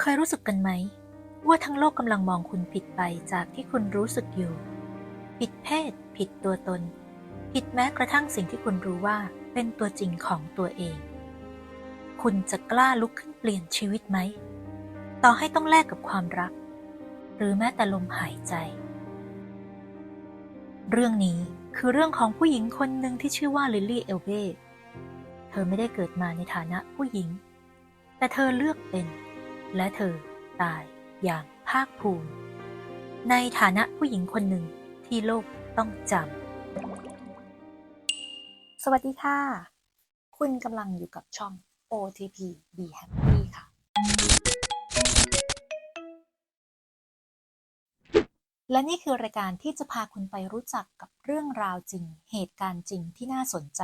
เคยรู้สึกกันไหม ว่าทั้งโลกกำลังมองคุณผิดไปจากที่คุณรู้สึกอยู่ ผิดเพศ ผิดตัวตน ผิดแม้กระทั่งสิ่งที่คุณรู้ว่าเป็นตัวจริงของตัวเอง คุณจะกล้าลุกขึ้นเปลี่ยนชีวิตไหม ต่อให้ต้องแลกกับความรัก หรือแม้แต่ลมหายใจ เรื่องนี้คือเรื่องของผู้หญิงคนหนึ่งที่ชื่อว่าลิลลี่เอลเบเธอไม่ได้เกิดมาในฐานะผู้หญิง แต่เธอเลือกเป็น และเธอตายอย่างภาคภูมิ ในฐานะผู้หญิงคนหนึ่งที่โลกต้องจำ สวัสดีค่ะ คุณกำลังอยู่กับช่อง OTP Be Happy ค่ะ และนี่คือรายการที่จะพาคุณไปรู้จักกับเรื่องราวจริง เหตุการณ์จริงที่น่าสนใจ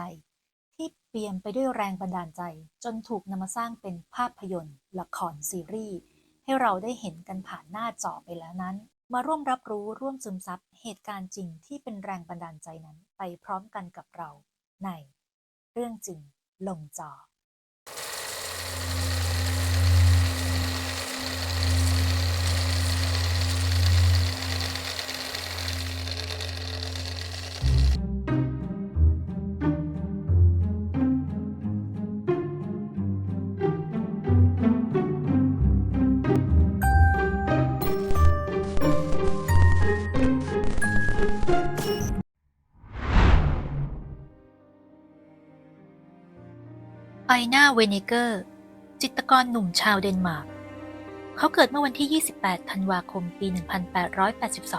เปี่ยมไปด้วยแรงบันดาลใจจนถูกนำมาสร้างเป็นภาพยนตร์ ละครซีรีส์ ให้เราได้เห็นกันผ่านหน้าจอไปแล้วนั้น มาร่วมรับรู้ร่วมซึมซับเหตุการณ์จริงที่เป็นแรงบันดาลใจนั้นไปพร้อมกันกับเราใน เรื่องจริงลงจอ ไอนาเวเนเกอร์ จิตรกรหนุ่มชาวเดนมาร์ก เขาเกิดเมื่อวันที่ 28 ธันวาคม ปี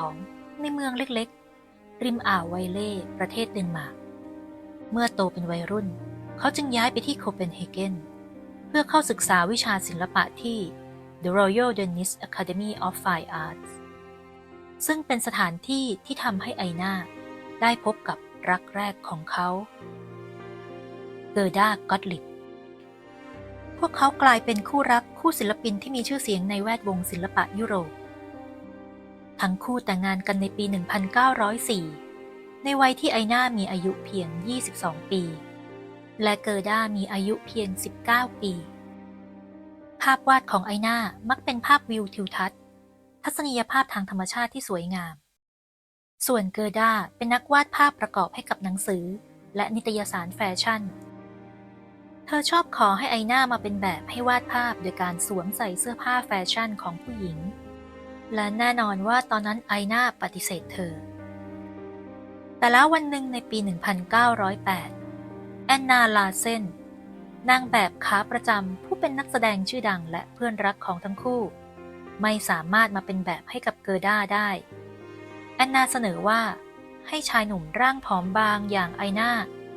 1882 ในเมืองเล็กๆ ริมอ่าวไวเล่ ประเทศเดนมาร์ก เมื่อโตเป็นวัยรุ่น เขาจึงย้ายไปที่โคเปนเฮเกน เพื่อเข้าศึกษาวิชาศิลปะที่ The Royal Danish Academy of Fine Arts ซึ่งเป็นสถานที่ที่ทำให้ไอนาได้พบกับรักแรกของเขา เกอร์ดากอตลิบ พวกเขากลายเป็นคู่รักคู่ศิลปินที่มีชื่อเสียงในแวดวงศิลปะยุโรป ทั้งคู่แต่งงานกันในปี 1904 ในวัยที่ไอนามีอายุเพียง 22 ปี และเกอร์ด้ามีอายุเพียง 19 ปี ภาพวาดของไอนามักเป็นภาพวิวทิวทัศน์ ทัศนียภาพทางธรรมชาติที่สวยงาม ส่วนเกอร์ด้าเป็นนักวาดภาพประกอบให้กับหนังสือ และนิตยสารแฟชั่น เธอชอบขอให้ไอหน้ามาเป็นแบบให้วาดภาพโดยการสวมใส่เสื้อผ้าแฟชั่นของผู้หญิง และแน่นอนว่าตอนนั้นไอหน้าปฏิเสธเธอ แต่แล้ววันหนึ่งในปี 1908 แอนนาลาเซนนางแบบขาประจำผู้เป็นนักแสดงชื่อดังและเพื่อนรักของทั้งคู่ ไม่สามารถมาเป็นแบบให้กับเกอร์ด้าได้ แอนนาเสนอว่าให้ชายหนุ่มร่างผอมบางอย่างไอหน้า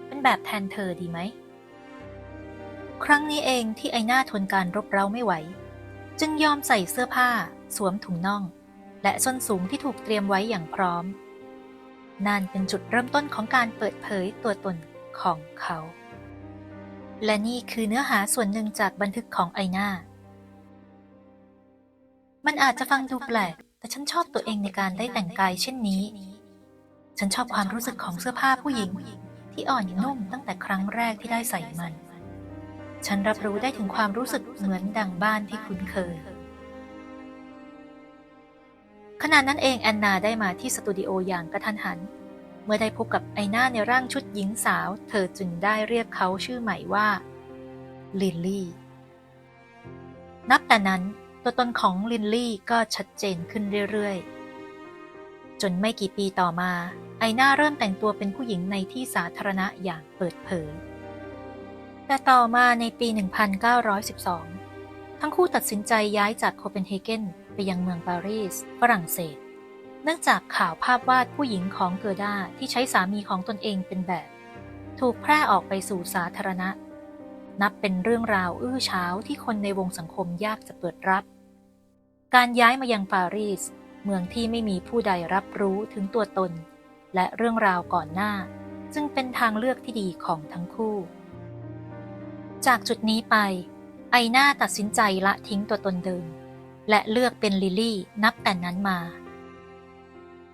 เป็นแบบแทนเธอดีไหม ครั้งนี้เองที่ไอหน้าทนการรบเร้าไม่ไหว จึงยอมใส่เสื้อผ้า สวมถุงน่อง และส้นสูงที่ถูกเตรียมไว้อย่างพร้อม นั่นเป็นจุดเริ่มต้นของการเปิดเผยตัวตนของเขา และนี่คือเนื้อหาส่วนหนึ่งจากบันทึกของไอหน้า มันอาจจะฟังดูแปลก แต่ฉันชอบตัวเองในการได้แต่งกายเช่นนี้ ฉันชอบความรู้สึกของเสื้อผ้าผู้หญิง ที่อ่อนนุ่มตั้งแต่ครั้งแรกที่ได้ใส่มัน ฉันรับรู้ได้ถึงความรู้สึกเหมือนดังบ้านที่คุ้นเคย ขณะนั้นเองแอนนาได้มาที่สตูดิโออย่างกระทันหัน เมื่อได้พบกับไอหน้าในร่างชุดหญิงสาว เธอจึงได้เรียกเขาชื่อใหม่ว่าลิลลี่ นับแต่นั้นตัวตนของลินลี่ก็ชัดเจนขึ้นเรื่อยๆ จนไม่กี่ปีต่อมา ไอหน้าเริ่มแต่งตัวเป็นผู้หญิงในที่สาธารณะอย่างเปิดเผย แต่ต่อมาในปี 1912 ทั้งคู่ตัดสินใจย้ายจากโคเปนเฮเกนไปยังเมืองปารีส ฝรั่งเศส เนื่องจากข่าวภาพวาดผู้หญิงของเกอร์ดาที่ใช้สามีของตนเองเป็นแบบ ถูกแพร่ออกไปสู่สาธารณะ นับเป็นเรื่องราวอื้อเช้าที่คนในวงสังคมยากจะเปิดรับ การย้ายมายังปารีส เมืองที่ไม่มีผู้ใดรับรู้ถึงตัวตน และเรื่องราวก่อนหน้า จึงเป็นทางเลือกที่ดีของทั้งคู่ จากจุดนี้ไป ไอหน้าตัดสินใจละทิ้งตัวตนเดิม และเลือกเป็นลิลลี่นับแต่นั้นมา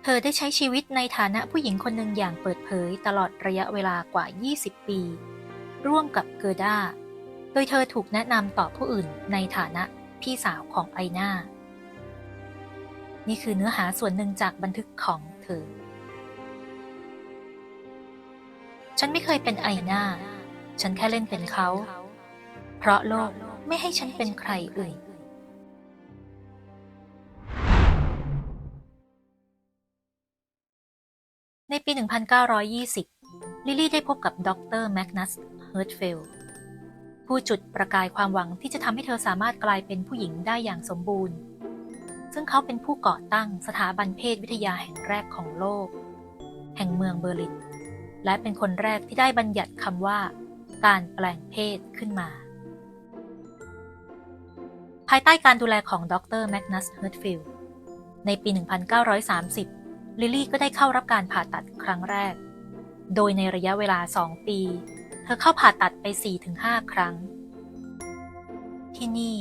เธอได้ใช้ชีวิตในฐานะผู้หญิงคนหนึ่งอย่างเปิดเผยตลอดระยะเวลากว่า 20 ปี ร่วมกับเกอร์ด้า โดยเธอถูกแนะนำต่อผู้อื่นในฐานะพี่สาวของไอนานี่คือเนื้อหาส่วนหนึ่งจากบันทึกของเธอ ฉันไม่เคยเป็นไอนาฉันแค่เล่นเป็นเขา เพราะโลกไม่ให้ฉันเป็นใครอื่นในปี 1920 ลิลลี่ได้พบกับดรแมกนัส เฮิร์ตเฟลผู้จุดประกายความหวังที่จะทำให้เธอสามารถกลายเป็นผู้หญิงได้อย่างสมบูรณ์ ซึ่งเขาเป็นผู้ก่อตั้งสถาบันเพศวิทยาแห่งแรกของโลก แห่งเมืองเบอร์ลิน และเป็นคนแรกที่ได้บัญญัติคำว่า การแปลงเพศขึ้นมา ภายใต้การดูแลของดรแมกนัสเฮิร์ตฟิลด์ในปี 1930 ลิลลี่ก็ได้เข้ารับการผ่าตัดครั้งแรก โดยในระยะเวลา 2 ปี เธอเข้าผ่าตัดไป 4-5 ครั้ง ที่นี่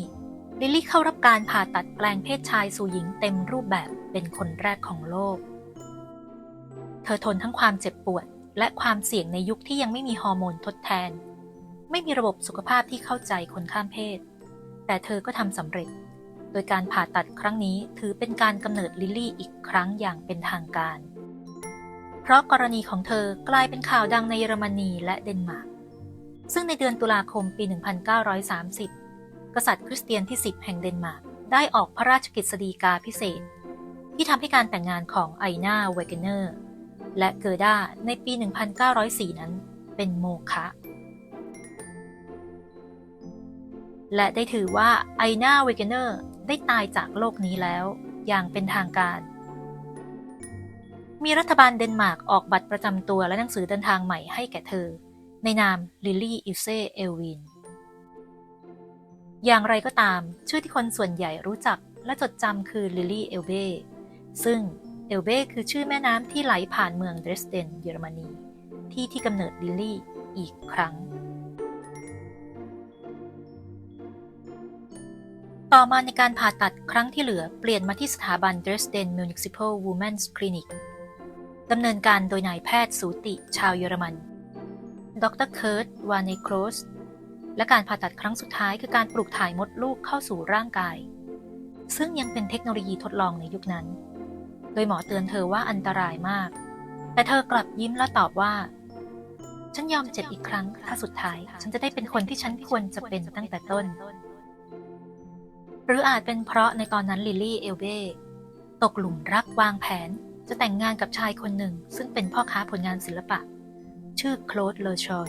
ลิลลี่เข้ารับการผ่าตัดแปลงเพศชายสู่หญิงเต็มรูปแบบเป็นคนแรกของโลก เธอทนทั้งความเจ็บปวดและความเสี่ยงในยุคที่ยังไม่มีฮอร์โมนทดแทน ไม่มีระบบสุขภาพที่เข้าใจคนข้ามเพศ แต่เธอก็ทำสำเร็จ โดยการผ่าตัดครั้งนี้ถือเป็นการกำเนิดลิลลี่อีกครั้งอย่างเป็นทางการ เพราะกรณีของเธอกลายเป็นข่าวดังในเยอรมนีและเดนมาร์ก ซึ่งในเดือนตุลาคมปี 1930 กษัตริย์คริสเตียนที่ 10 แห่งเดนมาร์กได้ออกพระราชกฤษฎีกาพิเศษ ที่ทำให้การแต่งงานของไอนาเวเกเนอร์และเกอร์ดาในปี 1904 นั้นเป็นโมฆะ และได้ถือว่าไอนาเวเกเนอร์ได้ตายจากโลกนี้แล้วอย่างเป็นทางการ มีรัฐบาลเดนมาร์กออกบัตรประจำตัวและหนังสือเดินทางใหม่ให้แก่เธอ ในนามลิลลี่อิเซเอลวิน อย่างไรก็ตาม ชื่อที่คนส่วนใหญ่รู้จักและจดจำคือลิลลี่เอลเบซึ่งเอลเบคือชื่อแม่น้ำที่ไหลผ่านเมืองเดรสเดนเยอรมนี ที่ที่กำเนิดลิลลี่อีกครั้ง ต่อมาในการผ่าตัดครั้งที่เหลือเปลี่ยนมาที่สถาบัน Dresden Municipal Women's Clinic ดำเนินการโดยนายแพทย์สูติชาวเยอรมัน ดรเคิร์ตวาเนโครส และการผ่าตัดครั้งสุดท้ายคือการปลูกถ่ายมดลูกเข้าสู่ร่างกาย ซึ่งยังเป็นเทคโนโลยีทดลองในยุคนั้น โดยหมอเตือนเธอว่าอันตรายมาก แต่เธอกลับยิ้มและตอบว่า ฉันยอมเจ็บอีกครั้ง ถ้าสุดท้าย ฉันจะได้เป็นคนที่ฉันควรจะเป็นตั้งแต่ต้น หรืออาจเป็นเพราะในตอนนั้นลิลลี่เอลเบ้ตกหลุมรักวางแผน จะแต่งงานกับชายคนหนึ่ง ซึ่งเป็นพ่อค้าผลงานศิลปะ ชื่อโคลดเลอชอน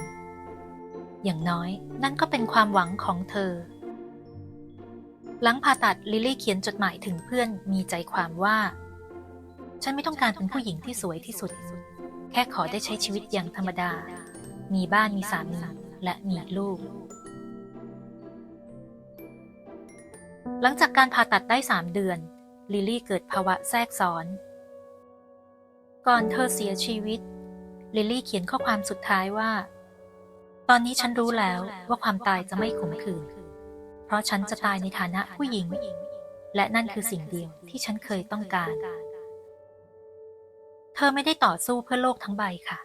อย่างน้อย นั่นก็เป็นความหวังของเธอ หลังผ่าตัดลิลลี่เขียนจดหมายถึงเพื่อนมีใจความว่า ฉันไม่ต้องการเป็นผู้หญิงที่สวยที่สุด แค่ขอได้ใช้ชีวิตอย่างธรรมดา มีบ้านมีสามีและมีลูก หลังจากการผ่าตัดได้ 3 เดือน ลิลลี่เกิดภาวะแทรกซ้อน ก่อนเธอเสียชีวิต ลิลลี่เขียนข้อความสุดท้ายว่า ตอนนี้ฉันรู้แล้วว่าความตายจะไม่ขมขืน เพราะฉันจะตายในฐานะผู้หญิง และนั่นคือสิ่งเดียวที่ฉันเคยต้องการ เธอไม่ได้ต่อสู้เพื่อโลกทั้งใบค่ะ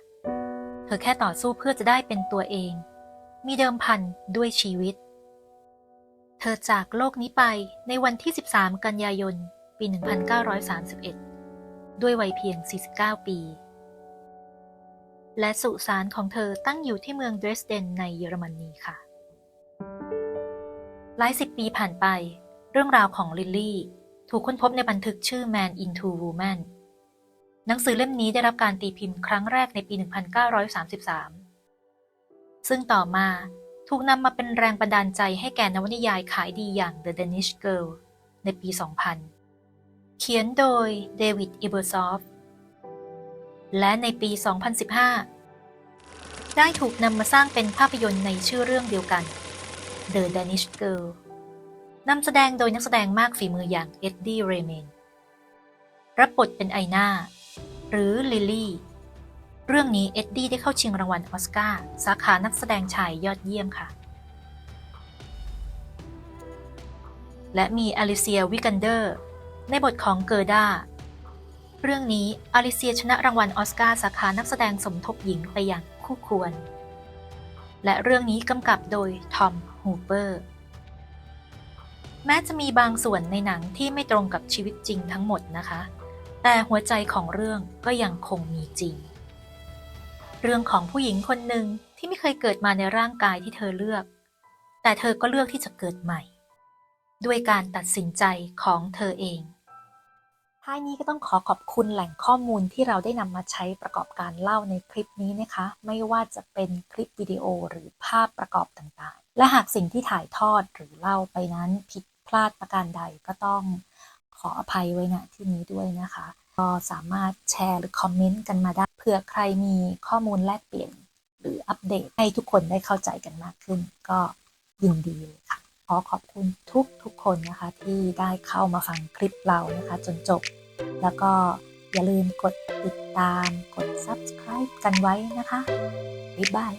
เธอแค่ต่อสู้เพื่อจะได้เป็นตัวเอง มีเดิมพันด้วยชีวิต เธอจากโลกนี้ไปในวันที่ 13 กันยายน ปี 1931 ด้วยวัยเพียง 49 ปี และสุสานของเธอตั้งอยู่ที่เมืองเดรสเดนในเยอรมนีค่ะ หลายสิบปีผ่านไป เรื่องราวของลิลลี่ ถูกค้นพบในบันทึกชื่อ Man into Woman หนังสือเล่มนี้ได้รับการตีพิมพ์ครั้งแรกในปี 1933 ซึ่งต่อมา ถูกนำมาเป็นแรงบันดาลใจให้แก่นวนิยายขายดีอย่าง The Danish Girl ในปี 2000 เขียนโดยเดวิดอิเบอร์ซอฟและในปี 2015 ได้ถูกนำมาสร้างเป็นภาพยนตร์ในชื่อเรื่องเดียวกัน The Danish Girl นำแสดงโดยนักแสดงมากฝีมืออย่างเอ็ดดี้ เรเมน รับบทเป็นไอนาหรือลิลลี่ เรื่องนี้เอ็ดดี้ได้เข้าชิงรางวัลออสการ์สาขานักแสดงชายยอดเยี่ยมค่ะ และมีอลิเซียวิกันเดอร์ ในบทของเกอร์ดาเรื่องนี้อลิเซียชนะรางวัลออสการ์สาขานักแสดงสมทบหญิงไปอย่างคู่ควร และเรื่องนี้กำกับโดยทอมฮูเปอร์แม้จะมีบางส่วนในหนังที่ไม่ตรงกับชีวิตจริงทั้งหมดนะคะ แต่หัวใจของเรื่องก็ยังคงมีจริง เรื่องของผู้หญิงคนหนึ่งที่ไม่เคยเกิดมาในร่างกายที่เธอเลือก แต่เธอก็เลือกที่จะเกิดใหม่ ด้วยการตัดสินใจของเธอเองท้ายนี้ก็ต้องขอขอบคุณแหล่งข้อมูลที่เราได้นำมาใช้ประกอบการเล่าในคลิปนี้นะคะ ไม่ว่าจะเป็นคลิปวิดีโอหรือภาพประกอบต่างๆ และหากสิ่งที่ถ่ายทอดหรือเล่าไปนั้นผิดพลาดประการใดก็ต้องขออภัยไว้ณที่นี้ด้วยนะคะ ก็สามารถแชร์หรือคอมเมนต์กันมาได้เผื่อใครมีข้อมูลแลกเปลี่ยน หรืออัปเดตให้ทุกคนได้เข้าใจกันมากขึ้น ก็ยินดีเลยค่ะ ขอขอบคุณทุกทุกคนนะคะที่ได้เข้ามาฟังคลิปเรานะคะจนจบ แล้วก็อย่าลืมกดติดตามกด subscribe กันไว้นะคะบ๊ายบาย